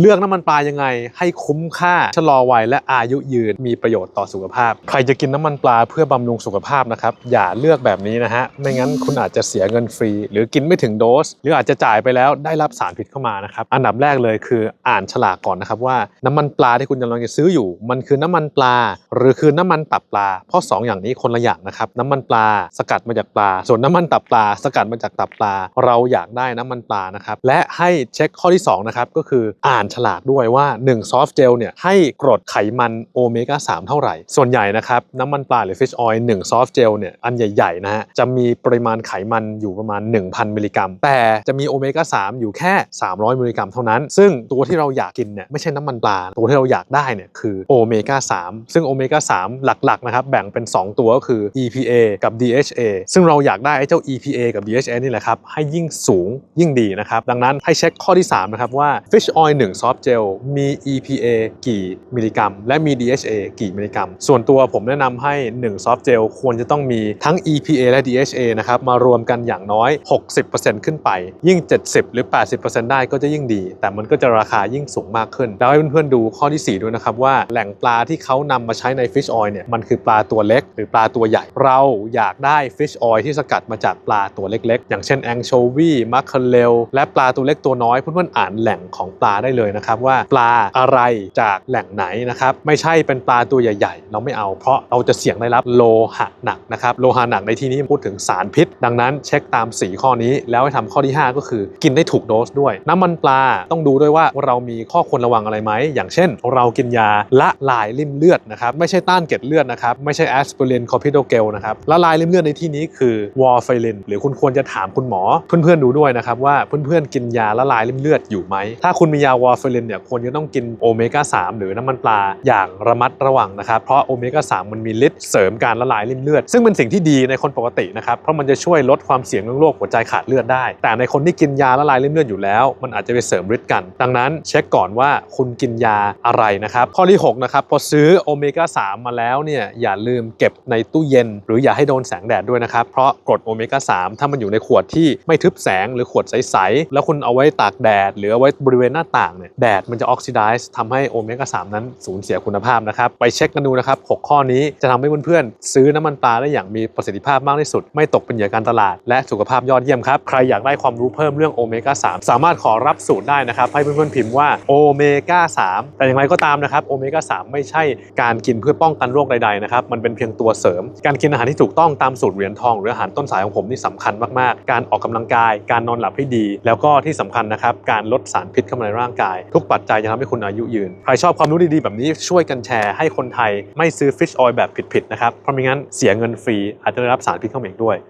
เลือกน้ำมันปลายังไงให้คุ้มค่าชะลอวัยและอายุยืนมีประโยชน์ต่อสุขภาพ ใครจะกินน้ำมันปลาเพื่อบำรุงสุขภาพนะครับอย่าเลือกแบบนี้นะฮะไม่งั้นคุณอาจจะเสียเงินฟรี หรือกินไม่ถึงโดส หรืออาจจะจ่ายไปแล้วได้รับสารพิษเข้ามานะครับอันดับแรกเลยคืออ่านฉลากก่อนนะครับว่าน้ำมันปลาที่คุณกำลังจะซื้ออยู่ มันคือน้ำมันปลา หรือคือน้ำมันตับปลา เพราะสองอย่างนี้คนละอย่างนะครับน้ำมันปลาสกัดมาจากปลา ส่วนน้ำมันตับปลา สกัดมาจากตับปลา เราอยากได้น้ำมันปลานะครับและให้เช็คข้อที่สองนะครับก็คืออ่านฉลากด้วยว่า1ซอฟต์เจลเนี่ยให้กรดไขมันโอเมก้า3 เท่าไหร่ ส่วนใหญ่นะครับน้ำมันปลาหรือฟิชออยล์1ซอฟต์เจลเนี่ยอันใหญ่ๆนะฮะจะมีปริมาณไขมันอยู่ประมาณ 1,000 มิลลิกรัม แต่จะมีโอเมก้า3 อยู่แค่ 300 มิลลิกรัมเท่านั้น ซึ่งตัวที่เราอยากกินเนี่ยไม่ใช่น้ำมันปลาตัวที่เราอยากได้เนี่ยคือโอเมก้า3ซึ่งโอเมก้า3หลักๆนะครับแบ่งเป็น 2 ตัวก็คือ EPA กับ DHA ซึ่งเราอยากได้ไอ้เจ้า EPA กับ DHA นี่แหละครับให้ยิ่งสูงยิ่งดีนะครับดังนั้นให้เช็คข้อที่3นะครับว่า Fish Oil 1 Soft Gel มี EPA กี่มิลลิกรัม และมี DHA กี่มิลลิกรัม ส่วนตัวผมแนะนำให้1 Soft Gel ควรจะต้องมีทั้ง EPA และ DHA นะครับมารวมกันอย่างน้อย 60%ขึ้นไป ยิ่ง 70 หรือ 80%ได้ก็จะยิ่งดี แต่มันก็จะราคายิ่งสูงมากขึ้น แล้วให้เพื่อนๆดูข้อที่ 4 ด้วยนะครับว่าแหล่งปลาที่เขานำมาใช้ใน Fish Oil เนี่ยมันคือปลาตัวเล็ก หรือปลาตัวใหญ่ เราอยากได้ Fish Oil ที่สกัดมาจากปลาตัวเล็กๆ อย่างเช่นแองโชวีมัคเคเลลและปลาตัวเล็กตัวน้อยเพื่อนๆอ่านแหล่งของปลาได้เลยนะครับว่าปลาอะไรจากแหล่งไหนนะครับไม่ใช่เป็นปลาตัวใหญ่ ๆ เราไม่เอาเพราะเราจะเสี่ยงได้รับโลหะหนักนะครับโลหะหนักในที่นี้พูดถึงสารพิษ ดังนั้นเช็คตาม 4 ข้อนี้ แล้วให้ทำข้อที่ 5 ก็คือกินได้ถูกโดสด้วย น้ำมันปลาต้องดูด้วยว่าเรามีข้อควรระวังอะไรไหมอย่างเช่น เรากินยาละลายริ่มเลือดนะครับไม่ใช่ต้านเกล็ดเลือดนะครับไม่ใช่แอสไพรินคอพิโดเกลนะครับละลายริ่มเลือดในที่นี้คือวอร์ไฟรินหรือคุณควรจะถามคุณหมอ เพื่อนๆดูด้วยนะครับว่าเพื่อนๆกินยาละลายริ่มเลือดอยู่ไหมถ้าคุณมียาวอร์ไฟรินเนี่ยควรจะต้องกินโอเมก้า3หรือน้ำมันปลาอย่างระมัดระวังนะครับ เพราะโอเมก้า3มันมีฤทธิ์เสริมการละลายริ่มเลือด ซึ่งเป็นสิ่งที่ดีในคนปกตินะครับ เพราะมันจะช่วยลดความเสี่ยงเรื่องโรคหัวใจขาดเลือดได้ แต่ในคนที่กินยาละลายริ่มเลือดอยู่แล้ว มันอาจจะไปเสริมฤทธิ์กัน ดังนั้นเช็คก่อนว่าคุณกินยาอะไรนะครับข้อที่6นะครับพอซื้อโอเมก้า3มาแล้วเนี่ยอย่าลืมเก็บในตู้เย็น หรืออย่าให้โดนแสงแดดด้วยนะครับเพราะกรดโอเมก้า3ถ้ามันอยู่ในขวดที่ไม่ทึบแสงหรือขวดใสๆแล้วคุณเอาไว้ตากแดด หรือเอาไว้บริเวณหน้าต่างเนี่ยแดดมันจะออกซิไดซ์ทำให้โอเมก้า3นั้นสูญเสียคุณภาพนะครับ ไปเช็คกันดูนะครับหกข้อนี้จะทำให้เพื่อนๆ ซื้อน้ำมันปลาได้อย่างมีประสิทธิภาพมากที่สุด ไม่ตกเป็นเหยื่อการตลาด และสุขภาพยอดเยี่ยมครับ ใครอยากได้ความรู้เพิ่มเรื่องโอเมก้า3สามารถขอรับสูตรได้นะครับ ให้เพื่อนๆพิมพ์ว่าโอเมก้า3แต่อย่างไรก็ตามนะครับโอเมก้า3ไม่ใช่การกินเพื่อป้องกันโรคใดๆนะครับมันเป็นเพียงตัวเสริม การกินอาหารที่ถูกต้องตามสูตรเหรียญทอง หรืออาหารต้นสายของผมนี่สำคัญมากๆ การออกกำลังกาย การนอนหลับให้ดี แล้วก็ที่สำคัญนะครับการลดสารพิษเข้ามาในร่างกาย ทุกปัจจัยจะทำให้คุณอายุยืน ใครชอบความรู้ดีๆ แบบนี้ช่วยกันแชร์ให้คนไทยไม่ซื้อฟิชออยล์แบบผิดๆนะครับ เพราะไม่งั้นเสียเงินฟรีอาจจะได้รับสารพิษเข้ามาอีกด้วย